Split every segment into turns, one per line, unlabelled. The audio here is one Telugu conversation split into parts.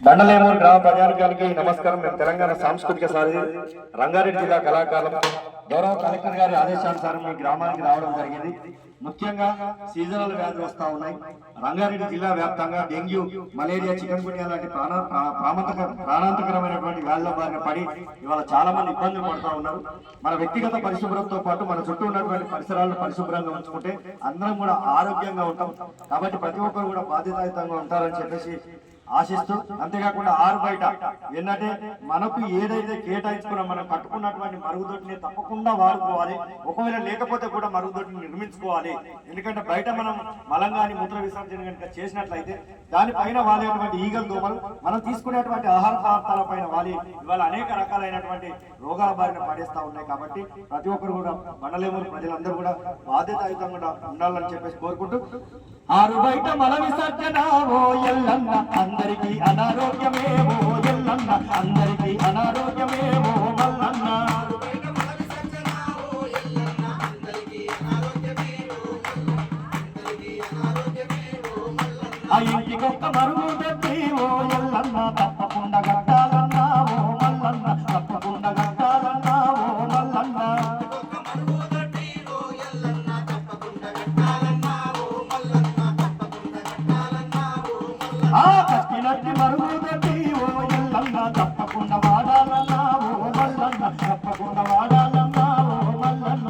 దండలేమూరు గ్రామ ప్రజానికానికి నమస్కారం. మేము తెలంగాణ సాంస్కృతిక సారథి రంగారెడ్డి జిల్లా కళాకారులు. గౌరవ కలెక్టర్ గారి ఆదేశానుసారం మీ గ్రామానికి రావడం జరిగింది. ముఖ్యంగా సీజనల్ వ్యాధులు వస్తా ఉన్నాయి. రంగారెడ్డి జిల్లా వ్యాప్తంగా డెంగ్యూ మలేరియా చికెన్ గున్యా లాంటి ప్రాణ ప్రా- ప్రాణాంతక ప్రాణాంతకరమైనటువంటి వ్యాధుల బారిన పడి ఇవాళ చాలా మంది ఇబ్బందులు పడుతూ ఉన్నారు. మన వ్యక్తిగత పరిశుభ్రతతో పాటు మన చుట్టూ ఉన్నటువంటి పరిసరాలను పరిశుభ్రంగా ఉంచుకుంటే అందరం కూడా ఆరోగ్యంగా ఉంటాం. కాబట్టి ప్రతి ఒక్కరు కూడా బాధ్యతాయుతంగా ఉంటారని చెప్పేసి ఆశిస్తూ అంతేకాకుండా ఆరు బయట. ఏంటంటే మనకు ఏదైతే కేటాయించుకున్నాం మనం కట్టుకున్నటువంటి మరుగుదొడ్డిని తప్పకుండా వాడుకోవాలి. ఒకవేళ లేకపోతే కూడా మరుగుదొడ్డిని నిర్మించుకోవాలి. ఎందుకంటే బయట మనం మలంగాని మూత్ర విసర్జన కనుక చేసినట్లయితే దానిపైన వాలేటువంటి ఈగల దోమలు మనం తీసుకునేటువంటి ఆహార పదార్థాల పైన వాలి. ఇవాళ అనేక రకాలైనటువంటి రోగాల బారిన పడేస్తా ఉన్నాయి కాబట్టి ప్రతి ఒక్కరు కూడా మండలేమూరు ప్రజలందరూ కూడా బాధ్యతాయుతంగా ఉండాలని చెప్పేసి కోరుకుంటూ ఆరు బయట మల విసర్జన ఓ ఎల్లన్న అందరికీ అనారోగ్యమేమో ఎల్లన్న అందరికీ అనారోగ్యమేమో మల్లన్న ఆ ఇంటికొక్క మరుగు పెట్టి ఓ ఎల్లన్న తప్పకుండా కట్టాలన్నా ఓ మల్లన్న తప్పకుండా కట్టాలన్నా ఓ మల్లన్న ఆ కట్టినట్టి మరుగు పెట్టి ఓ ఎల్లన్న తప్పకుండా వాడాలన్నా ఓ మల్లన్న తప్పకుండా వాడాలన్నా ఓ మల్లన్న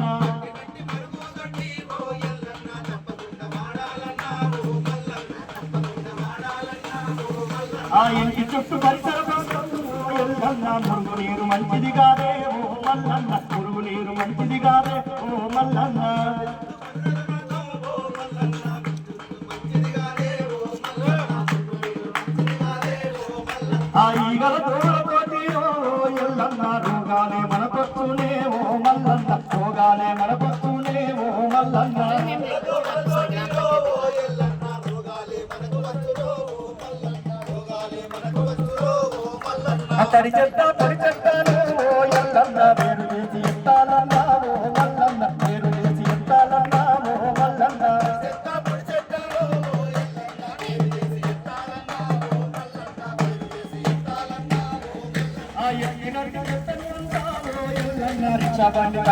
ఆ ఇంటి చుట్టూ పరిసర ప్రాంతాలు ఎల్లన్న మురుగు నీరు మంచిది కాదే ఓ మల్లన్న మురుగు నీరు మంచిది కాదే ఓ మల్లన్న పోగానే రోగాలే మనకొస్తూనే ఓ మల్లన్న. అతడి చెత్త పడి చెత్తాను ఓ ఎల్లన్న పేరు చేసి ఎత్తాలన్నా ఓ మల్లన్న. పేరు చేసి ఎత్తాలన్నా ఓ మల్లన్న. ఆ ఎక్కినట్టు చెప్తాను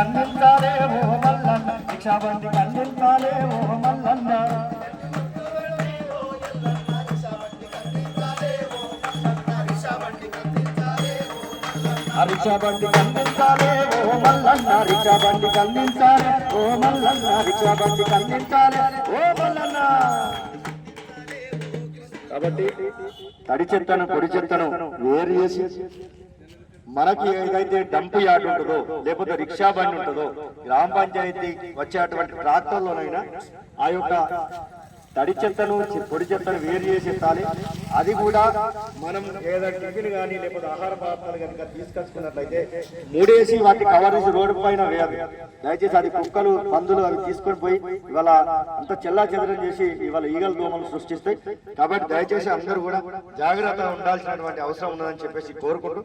అంతా ఓ ఓ మల్లన్న. రిక్షా బండి ఓ మల్లన్న. ఆ రిక్షా కందించాలే ఓ మల్లన్న. రిక్షా కందించాలే ఓ మల్లన్న. రిక్షా కందించాలే ఓ మల్లన్న. కాబట్టి తడి చెత్తను పొడి చెత్తను వేరు చేసి మనకి ఏదైతే డంప్ యార్డ్ ఉంటుందో లేకపోతే రిక్షా బండి ఉంటుందో గ్రామ పంచాయతీ వచ్చేటువంటి ట్రాక్టర్లోనైనా ఆ యొక్క తడి చెత్తను పొడి చెత్తను వేరు చేసి ఎత్తాలి. అది కూడా మనం ఏదైనా టిఫిన్ కానీ లేకపోతే ఆహార పదార్థాలు కనుక తీసుకొచ్చుకున్నట్లయితే మూడేసి వాటి కవర్ రోడ్డు పైన వేయాలి. దయచేసి అది కుక్కలు పందులు అవి తీసుకొని పోయి ఇవాళ అంత చెల్లా చెదరం చేసి ఇవాళ ఈగల దోమలు సృష్టిస్తాయి. కాబట్టి దయచేసి అందరూ కూడా జాగ్రత్తగా ఉండాల్సినటువంటి అవసరం ఉన్నదని చెప్పేసి కోరుకుంటూ